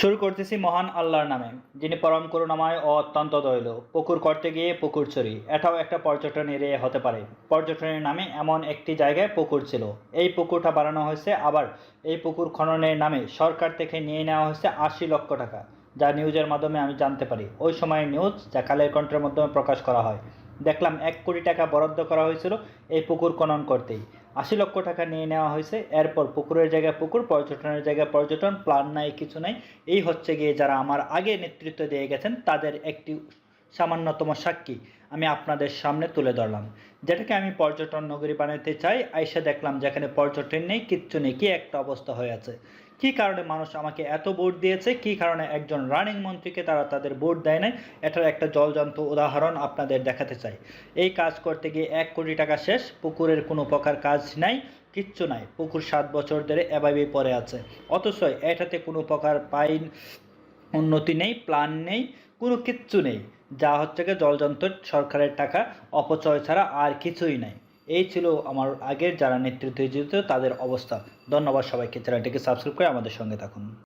শুরু করতেছি মহান আল্লাহর নামে, যিনি পরম করুণাময় ও অত্যন্ত দয়ালু। পুকুর করতে গিয়ে পুকুর চুরি। এটাও একটা পর্যটন এরিয়া হতে পারে। পর্যটনের নামে এমন একটি জায়গায় পুকুর ছিল। এই পুকুরটা বানানো হয়েছে আবার এই পুকুর খননের নামে সরকার থেকে নিয়ে নেওয়া হয়েছে আশি লক্ষ টাকা, যা নিউজের মাধ্যমে আমি জানতে পারি। ওই সময়ের নিউজ, যা কালের কণ্ঠের মাধ্যমে প্রকাশ করা হয়। দেখলাম এক কোটি টাকা বরাদ্দ করা হয়েছিল এই পুকুর খনন করতেই। আশি লক্ষ টাকা নিয়ে নেওয়া হয়েছে। এরপর পুকুরের জায়গায় পুকুর, পর্যটনের জায়গায় পর্যটন প্ল্যান নাই, কিছু নাই। এই হচ্ছে গিয়ে যারা আমার আগে নেতৃত্ব দিয়ে গেছেন, তাদের একটি সামান্যতম সাক্ষী। আমি আপনাদের সামনে তুলে ধরলাম। যেটাকে আমি পর্যটন নগরী বানাতে চাই, আইসা দেখলাম যেখানে পর্যটন নেই, কিচ্ছু নেই, কি একটা অবস্থা হয়ে আছে। কি কারণে মানুষ আমাকে এত ভোট দিয়েছে? কি কারণে একজন রানিং মন্ত্রীকে তারা তাদের ভোট দেয় নাই? এটার একটা জলজন্ত উদাহরণ আপনাদের দেখাতে চাই। এই কাজ করতে গিয়ে এক কোটি টাকা শেষ, পুকুরের কোনো প্রকার কাজ নাই, কিচ্ছু নাই। পুকুর সাত বছর ধরে এভাবেই পড়ে আছে। অথচ এটাতে কোনো প্রকার পাইন উন্নতি নেই প্ল্যান নেই, কোনো কিচ্ছু নেই। যা হচ্ছে গিয়ে জলযন্ত্র সরকারের টাকা, অপচয় ছাড়া আর কিছুই নাই। এই ছিল আমার আগের যারা নেতৃত্ব দিয়েছিল তাদের অবস্থা। ধন্যবাদ সবাইকে। চ্যানেলটিকে সাবস্ক্রাইব করে আমাদের সঙ্গে থাকুন।